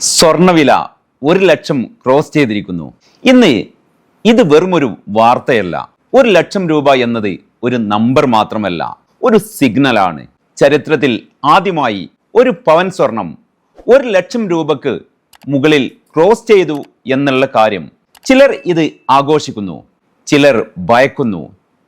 സ്വർണവില ഒരു ലക്ഷം ക്രോസ് ചെയ്തിരിക്കുന്നു. ഇന്ന് ഇത് വെറുമൊരു വാർത്തയല്ല. ഒരു ലക്ഷം രൂപ എന്നത് ഒരു നമ്പർ മാത്രമല്ല. ഒരു സിഗ്നലാണ് ചരിത്രത്തിൽ ആദ്യമായി ഒരു പവൻ സ്വർണം ഒരു ലക്ഷം രൂപക്ക് മുകളിൽ ക്രോസ് ചെയ്തു എന്നുള്ള കാര്യം ചിലർ ഇത് ആഘോഷിക്കുന്നു. ചിലർ ഭയക്കുന്നു.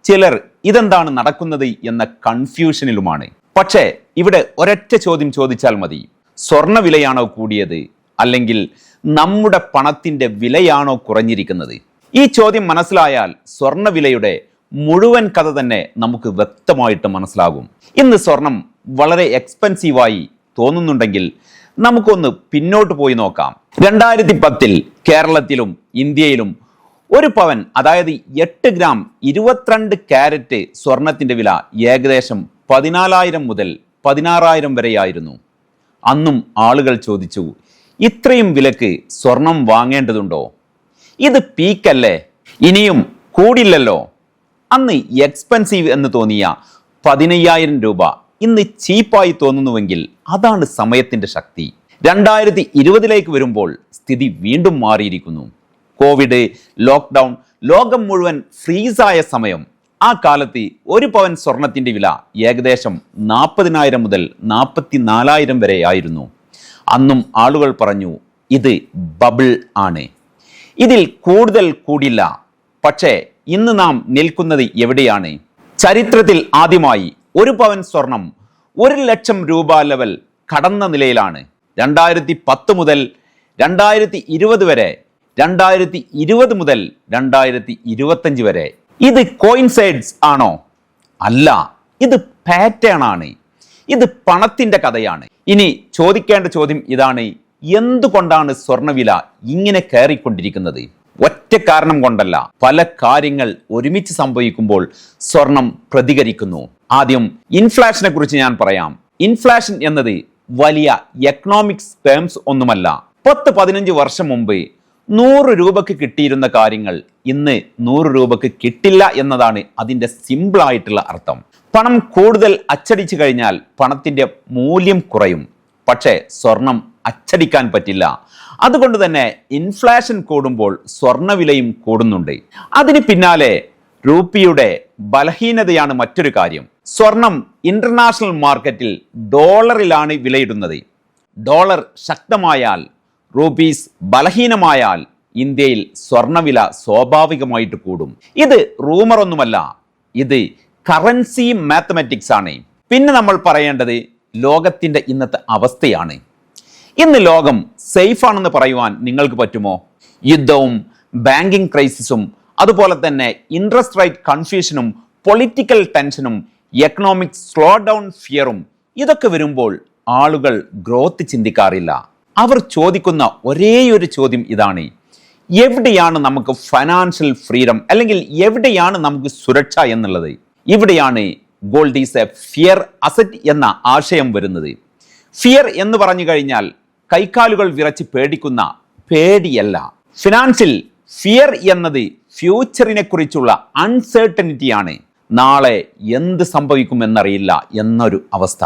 ചിലർ ഇതെന്താണ് നടക്കുന്നത് എന്ന കൺഫ്യൂഷനിലുമാണ് പക്ഷേ ഇവിടെ ഒരൊറ്റ ചോദ്യം ചോദിച്ചാൽ മതി. സ്വർണവിലയാണോ കൂടിയത്? അല്ലെങ്കിൽ നമ്മുടെ പണത്തിന്റെ വിലയാണോ കുറഞ്ഞിരിക്കുന്നത്? ഈ ചോദ്യം മനസ്സിലായാൽ സ്വർണവിലയുടെ മുഴുവൻ കഥ തന്നെ നമുക്ക് വ്യക്തമായിട്ട് മനസ്സിലാകും. ഇന്ന് സ്വർണം വളരെ എക്സ്പെൻസീവായി തോന്നുന്നുണ്ടെങ്കിൽ നമുക്കൊന്ന് പിന്നോട്ട് പോയി നോക്കാം. രണ്ടായിരത്തി പത്തിൽ കേരളത്തിലും ഇന്ത്യയിലും ഒരു പവൻ അതായത് എട്ട് ഗ്രാം ഇരുപത്തിരണ്ട് ക്യാരറ്റ് സ്വർണത്തിന്റെ വില ഏകദേശം പതിനാലായിരം മുതൽ പതിനാറായിരം വരെയായിരുന്നു. അന്നും ആളുകൾ ചോദിച്ചു ഇത്രയും വിലക്ക് സ്വർണം വാങ്ങേണ്ടതുണ്ടോ? ഇത് പീക്കല്ലേ? ഇനിയും കൂടില്ലല്ലോ? അന്ന് എക്സ്പെൻസീവ് എന്ന് തോന്നിയ പതിനയ്യായിരം രൂപ ഇന്ന് ചീപ്പായി തോന്നുന്നുവെങ്കിൽ അതാണ് സമയത്തിന്റെ ശക്തി. രണ്ടായിരത്തി ഇരുപതിലേക്ക് വരുമ്പോൾ സ്ഥിതി വീണ്ടും മാറിയിരിക്കുന്നു. കോവിഡ് ലോക്ക്ഡൗൺ ലോകം മുഴുവൻ ഫ്രീസായ സമയം. ആ കാലത്ത് ഒരു പവൻ സ്വർണത്തിന്റെ വില ഏകദേശം നാൽപ്പതിനായിരം മുതൽ നാൽപ്പത്തി നാലായിരം വരെ ആയിരുന്നു. അന്നും ആളുകൾ പറഞ്ഞു ഇത് ബബിൾ ആണ്. ഇതിൽ കൂടുതൽ കൂടില്ല. പക്ഷേ ഇന്ന് നാം നിൽക്കുന്നത് എവിടെയാണ്? ചരിത്രത്തിൽ ആദ്യമായി ഒരു പവൻ സ്വർണം ഒരു ലക്ഷം രൂപ ലെവൽ കടന്ന നിലയിലാണ്. രണ്ടായിരത്തി പത്ത് മുതൽ രണ്ടായിരത്തി ഇരുപത് വരെ രണ്ടായിരത്തി ഇരുപത് മുതൽ രണ്ടായിരത്തി ഇരുപത്തഞ്ച് വരെ. ഇത് കോയിൻസൈഡ്സ് ആണോ? അല്ല. ഇത് പാറ്റേൺ ആണ്. ഇത് പണത്തിന്റെ കഥയാണ്. ഇനി ചോദിക്കേണ്ട ചോദ്യം ഇതാണ് എന്തുകൊണ്ടാണ് സ്വർണവില ഇങ്ങനെ കയറിക്കൊണ്ടിരിക്കുന്നത്? ഒറ്റ കാരണം കൊണ്ടല്ല പല കാര്യങ്ങൾ ഒരുമിച്ച് സംഭവിക്കുമ്പോൾ സ്വർണം പ്രതികരിക്കുന്നു. ആദ്യം ഇൻഫ്ലേഷനെ കുറിച്ച് ഞാൻ പറയാം. ഇൻഫ്ലേഷൻ എന്നത് വലിയ എക്കണോമിക്സ് ടേംസ് ഒന്നുമല്ല. പത്ത് പതിനഞ്ച് വർഷം മുമ്പ് നൂറ് രൂപക്ക് കിട്ടിയിരുന്ന കാര്യങ്ങൾ ഇന്ന് നൂറ് രൂപക്ക് കിട്ടില്ല എന്നതാണ് അതിന്റെ സിമ്പിൾ ആയിട്ടുള്ള അർത്ഥം. പണം കൂടുതൽ അച്ചടിച്ചു കഴിഞ്ഞാൽ പണത്തിന്റെ മൂല്യം കുറയും. പക്ഷേ സ്വർണം അച്ചടിക്കാൻ പറ്റില്ല. അതുകൊണ്ട് തന്നെ ഇൻഫ്ലേഷൻ കൂടുമ്പോൾ സ്വർണവിലയും കൂടുന്നുണ്ട്. അതിന് പിന്നാലെ രൂപിയുടെ ബലഹീനതയാണ് മറ്റൊരു കാര്യം. സ്വർണം ഇന്റർനാഷണൽ മാർക്കറ്റിൽ ഡോളറിലാണ് വിലയിടുന്നത്. ഡോളർ ശക്തമായാൽ റൂപ്പീസ് ബലഹീനമായാൽ ഇന്ത്യയിൽ സ്വർണവില സ്വാഭാവികമായിട്ട് കൂടും. ഇത് റൂമറൊന്നുമല്ല. ഇത് കറൻസി മാത്തമാറ്റിക്സ് ആണ്. പിന്നെ നമ്മൾ പറയേണ്ടത് ലോകത്തിന്റെ ഇന്നത്തെ അവസ്ഥയാണ്. ഇന്ന് ലോകം സേഫ് ആണെന്ന് പറയുവാൻ നിങ്ങൾക്ക് പറ്റുമോ? യുദ്ധവും ബാങ്കിങ് ക്രൈസിസും അതുപോലെ തന്നെ ഇൻട്രസ്റ്റ് റേറ്റ് കൺഫ്യൂഷനും പൊളിറ്റിക്കൽ ടെൻഷനും എക്കണോമിക് സ്ലോ ഡൗൺ ഫിയറും ഇതൊക്കെ വരുമ്പോൾ ആളുകൾ ഗ്രോത്ത് ചിന്തിക്കാറില്ല. അവർ ചോദിക്കുന്ന ഒരേയൊരു ചോദ്യം ഇതാണ്. എവിടെയാണ് നമുക്ക് ഫൈനാൻഷ്യൽ ഫ്രീഡം അല്ലെങ്കിൽ എവിടെയാണ് നമുക്ക് സുരക്ഷ എന്നുള്ളത്? ഇവിടെയാണ് gold is a fear asset എന്ന ആശയം വരുന്നത്. ഫിയർ എന്ന് പറഞ്ഞു കഴിഞ്ഞാൽ കൈക്കാലുകൾ വിറച്ച് പേടിക്കുന്ന പേടിയല്ല. ഫിനാൻസിൽ ഫിയർ എന്നത് ഫ്യൂച്ചറിനെ കുറിച്ചുള്ള അൺസേർട്ടനിറ്റിയാണ് നാളെ എന്ത് സംഭവിക്കുമെന്നറിയില്ല എന്നൊരു അവസ്ഥ.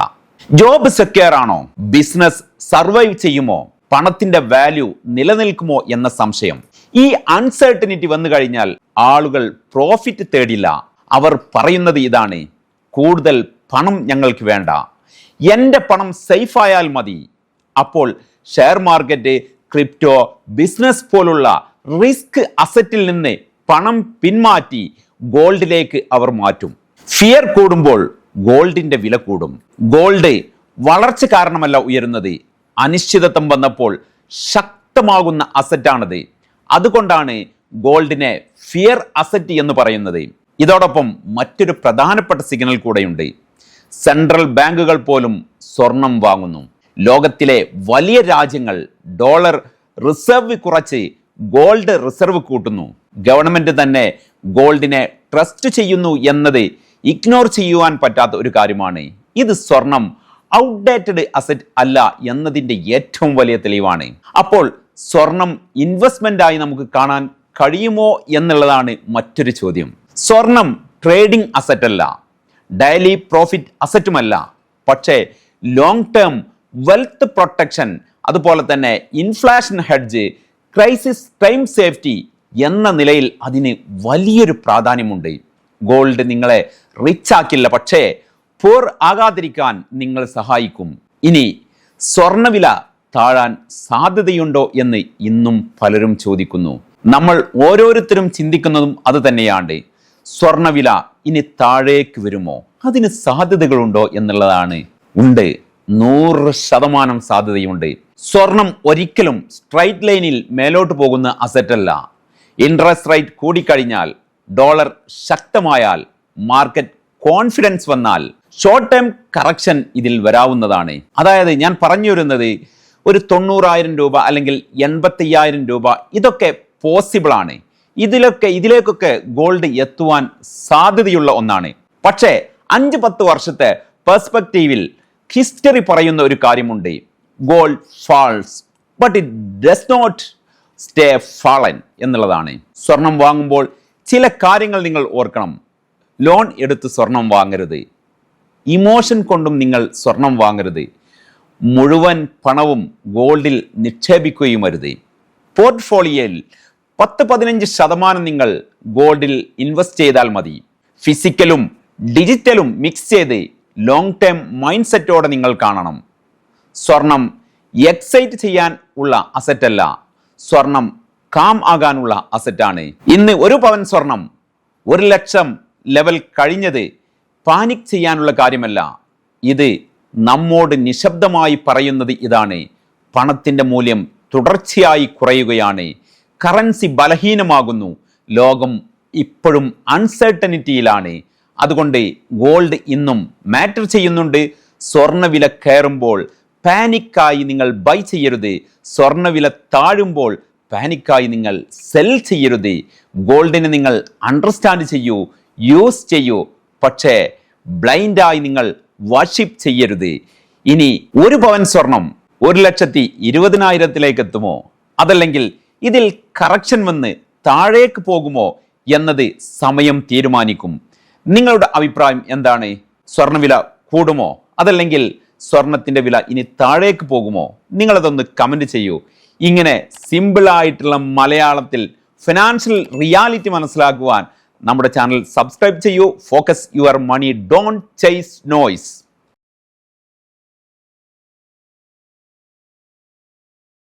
ജോബ് സെക്യൂർ ആണോ? ബിസിനസ് സർവൈവ് ചെയ്യുമോ? പണത്തിന്റെ വാല്യൂ നിലനിൽക്കുമോ എന്ന സംശയം. ഈ അൺസർട്ടനിറ്റി വന്നു കഴിഞ്ഞാൽ ആളുകൾ പ്രോഫിറ്റ് തേടില്ല. അവർ പറയുന്നത് ഇതാണ് കൂടുതൽ പണം ഞങ്ങൾക്ക് വേണ്ട. എന്റെ പണം സേഫ് ആയാൽ മതി. അപ്പോൾ ഷെയർ മാർക്കറ്റ് ക്രിപ്റ്റോ ബിസിനസ് പോലുള്ള റിസ്ക് അസറ്റിൽ നിന്ന് പണം പിന്മാറ്റി ഗോൾഡിലേക്ക് അവർ മാറ്റും. ഫിയർ കൂടുമ്പോൾ ഗോൾഡിന്റെ വില കൂടും. ഗോൾഡ് വളർച്ച കാരണമല്ല ഉയരുന്നത്. അനിശ്ചിതത്വം വന്നപ്പോൾ ശക്തമാകുന്ന അസറ്റാണത്. അതുകൊണ്ടാണ് ഗോൾഡിനെ ഫിയർ അസറ്റ് എന്ന് പറയുന്നത്. ഇതോടൊപ്പം മറ്റൊരു പ്രധാനപ്പെട്ട സിഗ്നൽ കൂടെയുണ്ട്. സെൻട്രൽ ബാങ്കുകൾ പോലും സ്വർണം വാങ്ങുന്നു. ലോകത്തിലെ വലിയ രാജ്യങ്ങൾ ഡോളർ റിസർവ് കുറച്ച് ഗോൾഡ് റിസർവ് കൂട്ടുന്നു. ഗവൺമെന്റ് തന്നെ ഗോൾഡിനെ ട്രസ്റ്റ് ചെയ്യുന്നു എന്നത് ഇഗ്നോർ ചെയ്യുവാൻ പറ്റാത്ത ഒരു കാര്യമാണ്. ഇത് സ്വർണം ഔട്ട്ഡേറ്റഡ് അസറ്റ് അല്ല എന്നതിന്റെ ഏറ്റവും വലിയ തെളിവാണ്. അപ്പോൾ സ്വർണം ഇൻവെസ്റ്റ്മെന്റായി നമുക്ക് കാണാൻ കഴിയുമോ എന്നുള്ളതാണ് മറ്റൊരു ചോദ്യം. സ്വർണം ട്രേഡിംഗ് അസറ്റ് അല്ല. ഡെയിലി പ്രോഫിറ്റ് അസറ്റുമല്ല പക്ഷേ ലോങ് ടേം വെൽത്ത് പ്രൊട്ടക്ഷൻ അതുപോലെ തന്നെ inflation hedge crisis time safety എന്ന നിലയിൽ അതിന് വലിയൊരു പ്രാധാന്യമുണ്ട്. ഗോൾഡ് നിങ്ങളെ റിച്ച് ആക്കില്ല പക്ഷേ പോർ ആകാതിരിക്കാൻ നിങ്ങൾ സഹായിക്കും. ഇനി സ്വർണവില താഴാൻ സാധ്യതയുണ്ടോ എന്ന് ഇന്നും പലരും ചോദിക്കുന്നു. നമ്മൾ ഓരോരുത്തരും ചിന്തിക്കുന്നതും അത് തന്നെയാണ്. സ്വർണവില ഇനി താഴേക്ക് വരുമോ? അതിന് സാധ്യതകളുണ്ടോ എന്നുള്ളതാണ്. ഉണ്ട്. നൂറ് ശതമാനം സാധ്യതയുണ്ട് സ്വർണം ഒരിക്കലും സ്ട്രൈറ്റ് ലൈനിൽ മേലോട്ട് പോകുന്ന അസറ്റല്ല ഇൻട്രസ്റ്റ് റേറ്റ് കൂടിക്കഴിഞ്ഞാൽ ഡോളർ ശക്തമായാൽ മാർക്കറ്റ് കോൺഫിഡൻസ് വന്നാൽ ഷോർട്ട് ടേം കറക്ഷൻ ഇതിൽ വരാവുന്നതാണ്. അതായത് ഞാൻ പറഞ്ഞു വരുന്നത് ഒരു തൊണ്ണൂറായിരം രൂപ അല്ലെങ്കിൽ എൺപത്തയ്യായിരം രൂപ ഇതൊക്കെ പോസിബിൾ ആണ്. ഇതിലൊക്കെ ഇതിലേക്കൊക്കെ ഗോൾഡ് എത്തുവാൻ സാധ്യതയുള്ള ഒന്നാണ്. പക്ഷേ അഞ്ച് പത്ത് വർഷത്തെ പെർസ്പെക്റ്റീവിൽ ഹിസ്റ്ററി പറയുന്ന ഒരു കാര്യമുണ്ട്. Gold falls. But it does not stay fallen എന്നുള്ളതാണ്. സ്വർണം വാങ്ങുമ്പോൾ ചില കാര്യങ്ങൾ നിങ്ങൾ ഓർക്കണം. ലോൺ എടുത്ത് സ്വർണം വാങ്ങരുത്. ഇമോഷൻ കൊണ്ടും നിങ്ങൾ സ്വർണം വാങ്ങരുത്. മുഴുവൻ പണവും ഗോൾഡിൽ നിക്ഷേപിക്കുകയും അരുത്. പോർട്ട്ഫോളിയോയിൽ പത്ത് പതിനഞ്ച് ശതമാനം നിങ്ങൾ ഗോൾഡിൽ ഇൻവെസ്റ്റ് ചെയ്താൽ മതി. ഫിസിക്കലും ഡിജിറ്റലും മിക്സ് ചെയ്ത് ലോങ് ടേം മൈൻഡ് സെറ്റോടെ നിങ്ങൾ കാണണം. സ്വർണം എക്സൈറ്റ് ചെയ്യാൻ ഉള്ള അസറ്റ് അല്ല. സ്വർണം കാം ആകാനുള്ള അസറ്റാണ് ഇന്ന് ഒരു പവൻ സ്വർണം ഒരു ലക്ഷം ലെവൽ കഴിഞ്ഞത് പാനിക് ചെയ്യാനുള്ള കാര്യമല്ല. ഇത് നമ്മോട് നിശബ്ദമായി പറയുന്നത് ഇതാണ്. പണത്തിന്റെ മൂല്യം തുടർച്ചയായി കുറയുകയാണ്. കറൻസി ബലഹീനമാകുന്നു. ലോകം ഇപ്പോഴും അൺസർട്ടനിറ്റിയിലാണ് അതുകൊണ്ട് ഗോൾഡ് ഇന്നും മാറ്റർ ചെയ്യുന്നുണ്ട്. സ്വർണവില കയറുമ്പോൾ പാനിക്കായി നിങ്ങൾ ബൈ ചെയ്യരുത്. സ്വർണവില താഴുമ്പോൾ പാനിക്കായി നിങ്ങൾ സെൽ ചെയ്യരുത്. ഗോൾഡിനെ നിങ്ങൾ അണ്ടർസ്റ്റാൻഡ് ചെയ്യൂ യൂസ് ചെയ്യൂ. പക്ഷേ ബ്ലൈൻഡായി നിങ്ങൾ വർഷിപ്പ് ചെയ്യരുത്. ഇനി ഒരു പവൻ സ്വർണം ഒരു ലക്ഷത്തി ഇരുപതിനായിരത്തിലേക്ക് എത്തുമോ? അതല്ലെങ്കിൽ ഇതിൽ കറക്ഷൻ വന്ന് താഴേക്ക് പോകുമോ എന്നത് സമയം തീരുമാനിക്കും. നിങ്ങളുടെ അഭിപ്രായം എന്താണ്? സ്വർണവില കൂടുമോ? അതല്ലെങ്കിൽ സ്വർണത്തിന്റെ വില ഇനി താഴേക്ക് പോകുമോ? നിങ്ങളതൊന്ന് കമന്റ് ചെയ്യൂ. ഇങ്ങനെ സിമ്പിളായിട്ടുള്ള മലയാളത്തിൽ ഫിനാൻഷ്യൽ റിയാലിറ്റി മനസ്സിലാക്കുവാൻ നമ്മുടെ ചാനൽ സബ്സ്ക്രൈബ് ചെയ്യൂ. Focus your money don't chase noise